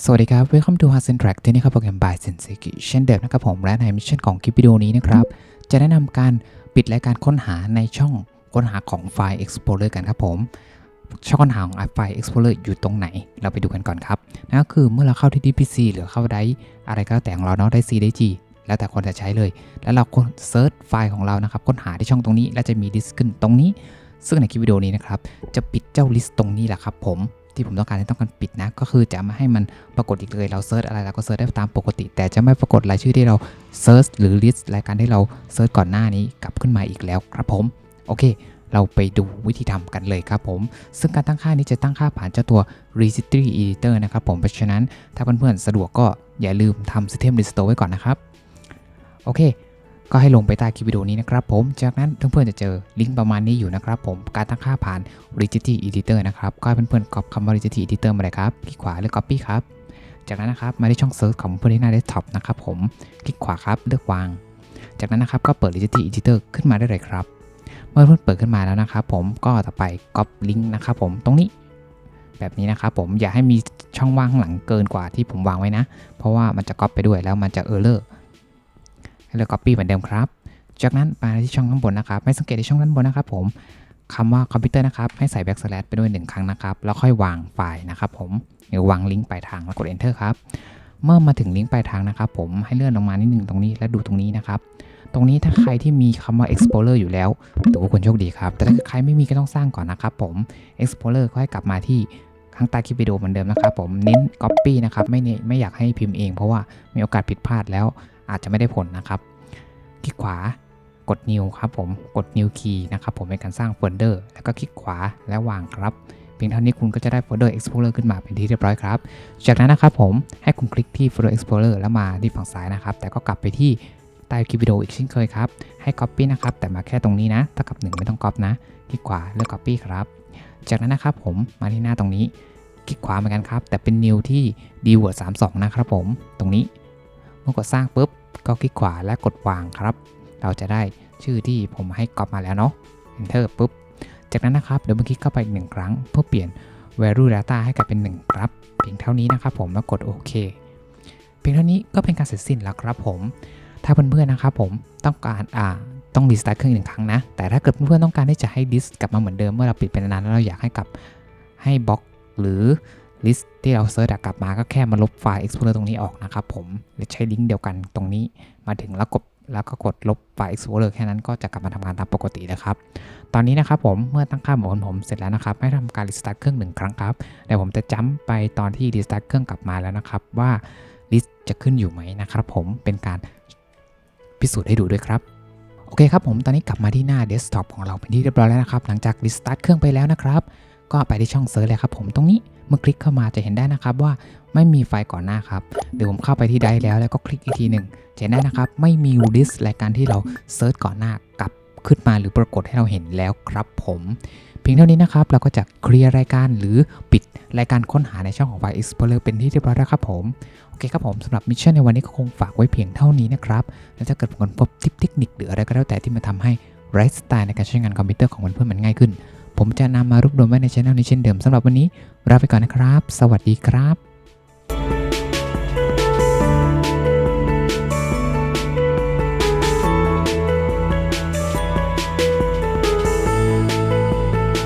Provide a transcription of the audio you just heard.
สวัสดีครับ Welcome to Hudson Track ที่นี่ครับโปรแกรม by Senseki เช่นเดิมนะครับผมและในมิชชั่นของคลิปวิดีโอนี้นะครับ จะแนะนำการปิดรายการค้นหาในช่องค้นหาของไฟล์ Explorer กันครับผม ช่องค้นหาของไฟล์ Explorer อยู่ตรงไหน เราไปดูกันก่อนครับนั่นก็คือเมื่อเราเข้าที่ DPC หรือเข้าได้อะไรก็แล้วแต่ของเราเนาะได้ C ได้ G แล้วแต่คนจะใช้เลย แล้วเราค้นเซิร์ชไฟล์ของเรานะครับค้นหาที่ช่องตรงนี้ แล้วจะมีลิสต์ขึ้นตรงนี้ ซึ่งในคลิปวิดีโอนี้นะครับจะปิดเจ้าลิสต์ตรงนี้แหละครับผม ที่ผมต้องการที่ต้องการปิดนะ ก็คือจะไม่ให้มันปรากฏอีกเลย เราเซิร์ชอะไรเราก็เซิร์ชได้ตามปกติ แต่จะไม่ปรากฏรายชื่อที่เราเซิร์ชหรือลิสต์รายการที่เราเซิร์ชก่อนหน้านี้กลับขึ้นมาอีกแล้วครับผม โอเค เราไปดูวิธีทำกันเลยครับผม ซึ่งการตั้งค่านี้จะตั้งค่าผ่านเจ้าตัว registry editor นะครับผมเพราะฉะนั้นถ้าเพื่อนๆสะดวกก็อย่าลืมทำ system restore ไว้ก่อนนะครับโอเค ก็ให้ลงไปใต้คลิปวิดีโอนี้นะครับผม จากนั้นเพื่อนๆจะเจอลิงก์ประมาณนี้อยู่นะครับผม การตั้งค่าผ่าน Rigidity Editor นะครับ ก็ให้เพื่อนๆก๊อปคำว่า Rigidity Editor มาเลยครับ คลิกขวาเลือก Copy ครับ จากนั้นนะครับ มาที่ช่อง Search ของเพื่อนที่หน้า Desktop นะครับผม คลิกขวาครับ เลือกวาง จากนั้นนะครับ ก็เปิด Rigidity Editor ขึ้นมาได้เลยครับ เมื่อเพื่อนเปิดขึ้นมาแล้วนะครับผม ก็ต่อไป Copy ลิงก์นะครับผม ตรงนี้ แบบนี้นะครับผม อย่าให้มีช่องว่างหลังเกินกว่าที่ผมวางไว้นะ เพราะว่ามันจะก๊อปไปด้วยแล้วมันจะ Error ให้เลือก Copy เหมือนเดิมครับ จากนั้นมาที่ช่องข้างบนนะครับไม่สังเกตที่ช่องด้านบนนะครับ ผมคำว่าคอมพิวเตอร์นะครับ ให้ใส่ backslash ไปด้วย1ครั้งนะครับ แล้วค่อยวางไฟล์นะครับ ผมหรือวางลิงก์ปลายทางแล้วกด enter ครับ เมื่อมาถึงลิงก์ปลายทางนะครับ ผมให้เลื่อนลงมานิดนึงตรงนี้และดูตรงนี้นะครับ ตรงนี้ถ้าใครที่มีคำว่า explorer อยู่แล้วถือว่าคุณโชคดีครับ แต่ถ้าใครไม่มีก็ต้องสร้างก่อนนะครับ ผม explorer ก็ให้กลับมาที่ข้างใต้คลิปวิดีโอเหมือนเดิมนะครับ ผมเน้น copy นะครับไม่เน้นไม่อยากให้พิมพ์เอง เพราะว่ามีโอกาสผิดพลาดแล้ว อาจจะไม่ได้ผลนะครับ คลิกขวากด new ครับผมกด new key นะครับผมในการสร้างโฟลเดอร์แล้วก็คลิกขวาและวางครับเพียงเท่านี้คุณก็จะได้โฟลเดอร์ explorer ขึ้นมาเป็นที่เรียบร้อยครับ จากนั้นนะครับผมให้คุณคลิกที่โฟลเดอร์ explorer แล้วมาที่ฝั่งซ้ายนะครับ แต่ก็กลับไปที่ใต้คลิปวิดีโออีกเช่นเคยครับ ให้ copy นะครับ แต่มาแค่ตรงนี้นะเท่ากับ 1 ไม่ต้อง copy นะคลิกขวาเลือก copy ครับ จากนั้นนะครับผมมาที่หน้าตรงนี้คลิกขวาเหมือนกันครับ แต่เป็น new ที่ dword 32 นะครับผม ตรงนี้ เมื่อกดสร้างปุ๊บก็คลิกขวาและกดวางครับ เราจะได้ชื่อที่ผมให้กรอบมาแล้วเนาะ enter ปุ๊บ จากนั้นนะครับเดี๋ยวมันคลิกเข้าไปอีกหนึ่งครั้ง เพื่อเปลี่ยน value data ให้กลายเป็น 1 ครับ เพียงเท่านี้นะครับผมแล้วกดโอเคเพียงเท่านี้ก็เป็นการเสร็จสิ้นแล้วครับผม ถ้าเพื่อนๆนะครับผมต้องการอ่าต้องรีสตาร์ทเครื่องอีกหนึ่งครั้งนะ แต่ถ้าเกิดเพื่อนๆต้องการที่จะให้ดิสกลับมาเหมือนเดิมเมื่อเราปิดไปนานแล้วเราอยากให้กลับให้บล็อกหรือ ลิสต์ที่เราเซิร์ชกลับมาก็แค่มาลบไฟล์ Explorer ตรงนี้ออกนะครับผมหรือใช้ลิงก์เดียวกันตรงนี้มาถึงแล้วกดแล้วก็กดลบไฟล์ Explorer แค่นั้นก็จะกลับมาทำงานตามปกติเลยครับ ตอนนี้นะครับผมเมื่อตั้งค่าหมอนผมเสร็จแล้วนะครับ ให้ทำการรีสตาร์ทเครื่องหนึ่งครั้งครับเดี๋ยวผมจะจ้ำไปตอนที่รีสตาร์ทเครื่องกลับมาแล้วนะครับ ว่าลิสต์จะขึ้นอยู่ไหมนะครับผมเป็นการพิสูจน์ให้ดูด้วยครับโอเคครับผมตอนนี้กลับมาที่หน้าเดสก์ท็อปของเราเป็นที่เรียบร้อยแล้วนะครับ หลังจากรีสตาร์ทเครื่องไปแล้วนะครับ ก็ไปที่ช่องเซิร์ชเลยครับผมตรงนี้ มื่อคลิกเข้ามาจะเห็นได้นะครับว่าไม่มีไฟล์ก่อนหน้าครับ เดี๋ยวผมเข้าไปที่ไดแล้วแล้วก็คลิกอีกทีหนึ่งจะเห็นได้นะครับ ไม่มีลิสต์รายการที่เราเซิร์ชก่อนหน้ากลับขึ้นมาหรือปรากฏให้เราเห็นแล้วครับผมเพียงเท่านี้นะครับ เราก็จะเคลียร์รายการหรือปิดรายการค้นหาในช่องของไฟล์ Explorer เป็นที่เรียบร้อยแล้วครับผม โอเคครับผมสำหรับมิชชั่นในวันนี้ก็คงฝากไว้เพียงเท่านี้นะครับ และถ้าเกิดผมพบทิปเทคนิคหรืออะไรก็แล้วแต่ที่มาทำให้ไลฟ์สไตล์ในการใช้งานคอมพิวเตอร์ของเพื่อนๆมันง่ายขึ้น ผมจะนำมารวบรวมไว้ในช่องนี้เช่นเดิมสำหรับวันนี้ลาไปก่อนนะครับ สวัสดีครับ